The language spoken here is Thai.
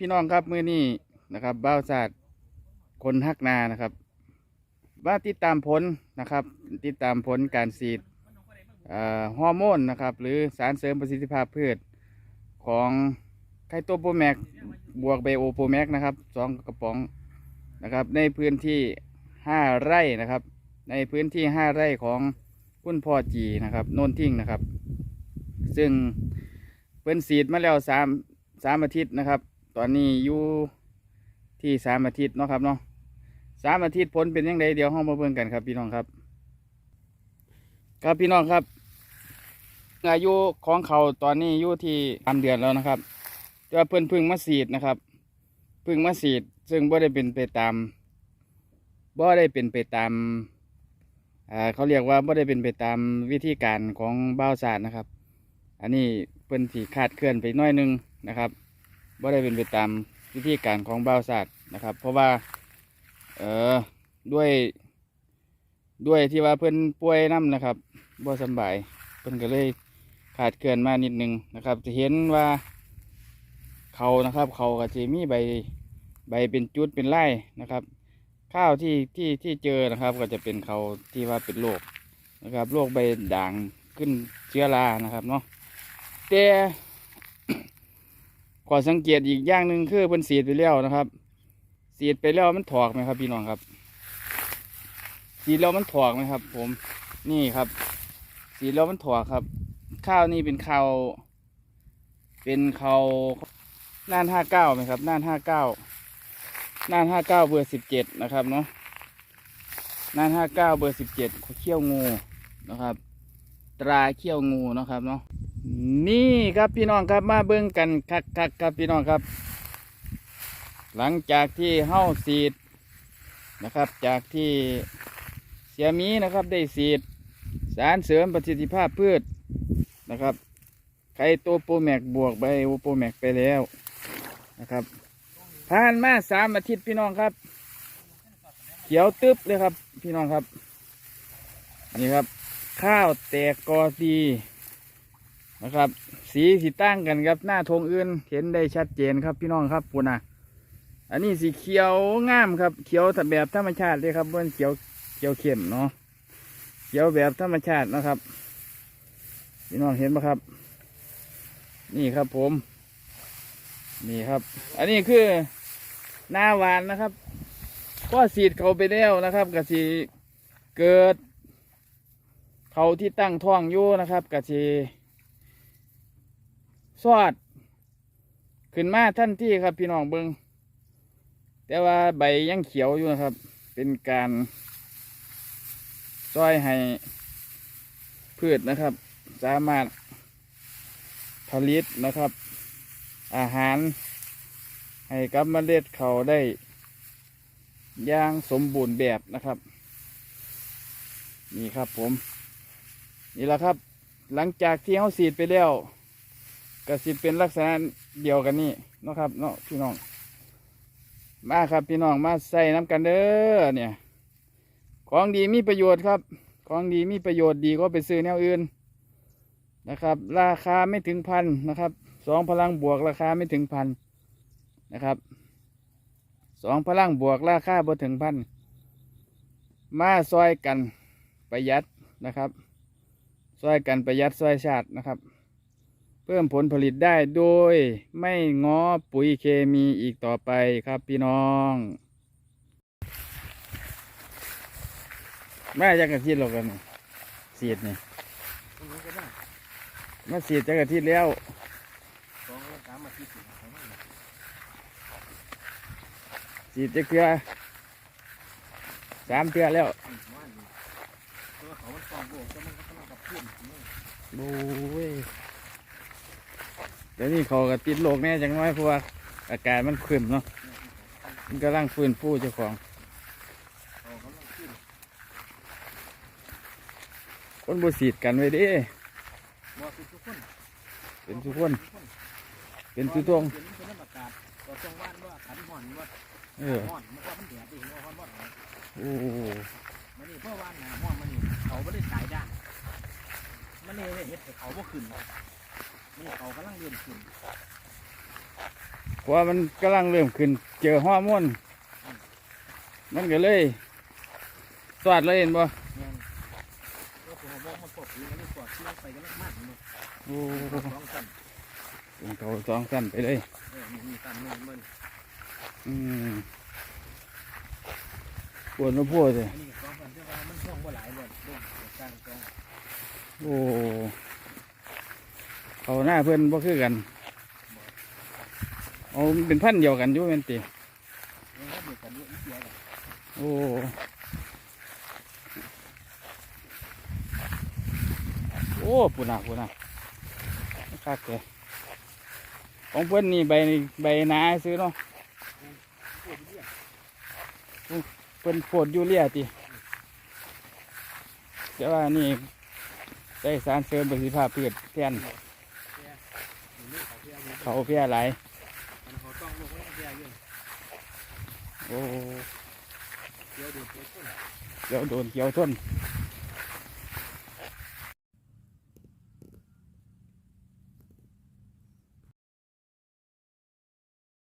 พี่น้องครับมือนี้นะครับบ้าวศาสตร์คนฮักนานะครับว่าติดตามผลนะครับ ติดตามผลการฉีดเอ่อฮอร์โมนนะครับ หรือสารเสริมประสิทธิภาพพืชของไคโตโปรแมกบวกไบโอโปรแมกนะครับสองกระป๋องนะครับ ในพื้นที่ห้าไร่นะครับ ในพื้นที่ห้าไร่ของคุณพ่อจีนะครับโนนทิ้งนะครับ ซึ่งเพิ่นสีดมาแล้วสามสามอาทิตย์นะครับ ตอนนี้อยู่ที่สามอาทิตย์เนาะครับเนาะสามอาทิตย์ผลเป็นยังไงเดี๋ยวห้องมาเบิ่งกันครับพี่น้องครับ ครับพี่น้องครับ อายุของเขาตอนนี้อยู่ที่สามเดือนแล้วนะครับแต่ว่าเพิ่นเพึ่งมาสีดนะครับเพึ่งมาสีด ซึ่งบ่ได้เป็นไปตามบ่ได้เป็นไปตามเขาเรียกว่าบ่ได้เป็นไปตามวิธีการของบ้าวศาสตร์นะครับ อันนี้เพิ่นสีคาดเคลื่อนไปน้อยนึงนะครับ บ่ได้เป็นไปตามวิธีการของบ้าวศาสตร์นะครับ เพราะว่าเออด้วยด้วยที่ว่าเพิ่อนป่วยน้ำนะครับบ่สบายเพิ่นก็เลยขาดเกินมานิดนึงนะครับ จะเห็นว่าเขานะครับเขาก็จะมีใบใบเป็นจุดเป็นไร่นะครับ ข้าวที่ที่ที่เจอนะครับ ก็จะเป็นเขาที่ว่าเป็นโรคนะครับโรคใบด่างขึ้นเชื้อรานะครับเนาะแต่ ขอสังเกตอีกอย่างหนึ่งคือเพิ่นสีดไปแล้วนะครับสีดไปแล้วมันถอกไหมครับพี่น้องครับสีดแล้วมันถอกไหมครับ ผมนี่ครับสีดแล้วมันถอกครับ ข้าวนี่เป็นข้าวเป็นข้าวน่านห้าเก้าไหมครับน่านห้าเก้าน่านห้าเก้าเบอร์สิบเจ็ดนะครับเนาะน่านห้าเก้าเบอร์สิบเจ็ดเขี้ยวงูนะครับ ตราเขี้ยวงูนะครับเนาะ นี่ครับพี่น้องครับมาเบิ่งกันคักคักครับพี่น้องครับ หลังจากที่เฮ้าสีดนะครับ จากที่เสียมีนะครับได้สีด สารเสริมประสิทธิภาพพืชนะครับไคโตโปรแมกบวกไบโปรแมกไปแล้วนะครับผ่านมาสามอาทิตย์พี่น้องครับ เขียวตึบเลยครับ พี่น้องครับ นี่ครับ ข้าวแตกกอดี นะครับ สีสีตั้งกันครับหน้าธงอื่นเห็นได้ชัดเจนครับพี่น้องครับปุ่นนะอันนี้สีเขียวงามครับ เขียวแบบธรรมชาติเลยครับเพื่อนเขียวเขียวเข้มเนาะเขียวแบบธรรมชาตินะครับพี่น้องเห็นไหมครับ นี่ครับผม นี่ครับ อันนี้คือหน้าหวานนะครับก็สีดเขาไปแล้วนะครับกะสีเกิดเขาที่ตั้งท้องอยู่นะครับกะสี สอด ขึ้นมาท่านที่ครับพี่น้องเบิงแต่ว่าใบยังเขียวอยู่นะครับ เป็นการซอยให้พืชนะครับ สามารถผลิตนะครับ อาหาร ให้กับเมล็ดเขาได้อย่างสมบูรณ์แบบนะครับ นี่ครับผม นี่แหละครับ หลังจากที่เขาสีดไปแล้ว ก็สิเป็นลักษณะเดียวกันนี่นะครับเนาะพี่น้อง มาครับพี่น้องมาใส่น้ำกันเด้อเนี่ย ของดีมีประโยชน์ครับ ของดีมีประโยชน์ดีก็ไปซื้อแนวอื่นนะครับ ราคาไม่ถึงพันนะครับสองพลังบวกราคาไม่ถึงพันนะครับสองพลังบวกราคาบ่ถึงพันมาซอยกันประหยัดนะครับ ซอยกันประหยัดซอยชาตินะครับ เพิ่มผลผลิตได้โดยไม่ง้อปุ๋ยเคมีอีกต่อไปครับพี่น้องแม่จะกระทิดเรากันเสียดนี่มาเสียดจะกระทิดแล้วสีจะเกลือสามเกลือแล้วโอ้ย เดี๋ยวนี้เขาก็ติดโรคแน่จังน้อยเพราะว่าอากาศมันขึ้นเนาะมันกำลังฟื้นฟูเจ้าของเขากำลังขึ้นคนบูสีดกันไว้เดิบอกคือทุกคนเป็นทุกคนทุกคน เป็นทุกทวงเป็นเป็นน้ำอากาศต่อจังหวัดว่าขันห่อนว่าเออห่อนมันก็มันแดดเองว่าห่อนว่าโอ้โหมันนี่เพราะว่าหนาห่อนมันนี่เขาไม่ได้สายด้านมันนี่เห็ดให้เขาบ่ขึ้นมั นนี่เขากำลังเรียนขึ้นเพราะว่ามันกำลังเริ่มขึ้น เจอฮอร์โมนมันก็เลย สวัดเลยเห็นบ่แม่นก็ผมบอกมันปกอยู่แล้วนี่กอดเชือกไปกันแล้วมากเนาะโอ้สองสั้นเป็นเขาสองสั้นไปเลย เออมีมีสั้นหนึงมันอืมปวดมาปวดเลยอันนี้ก็สองสั้นแต่ว่ามันช่วงบ่หลายบ่เรื่องกลางสองโอ้ เขาหน้าเพื่อนบ่คือกันเอาเป็นพันเดียวกันอยู่แม่นเดียวกันอยู่อีกเดีโอ้โอ้ปุ่นอะปุ่นอะคักเลยของเพื่อนนี่ใบใบหนาซื้อเนาะเรื่อนโพดยูเรียติแต่ว่านี่ได้สารเสริมประสิทธิภาพพืชแทนหรือลูก เขาเพี้ยอยู่เขาเพียหลายมันอะไรเพี้ยอยู่โอ้เดี๋ยวโดนเกี่ยวทน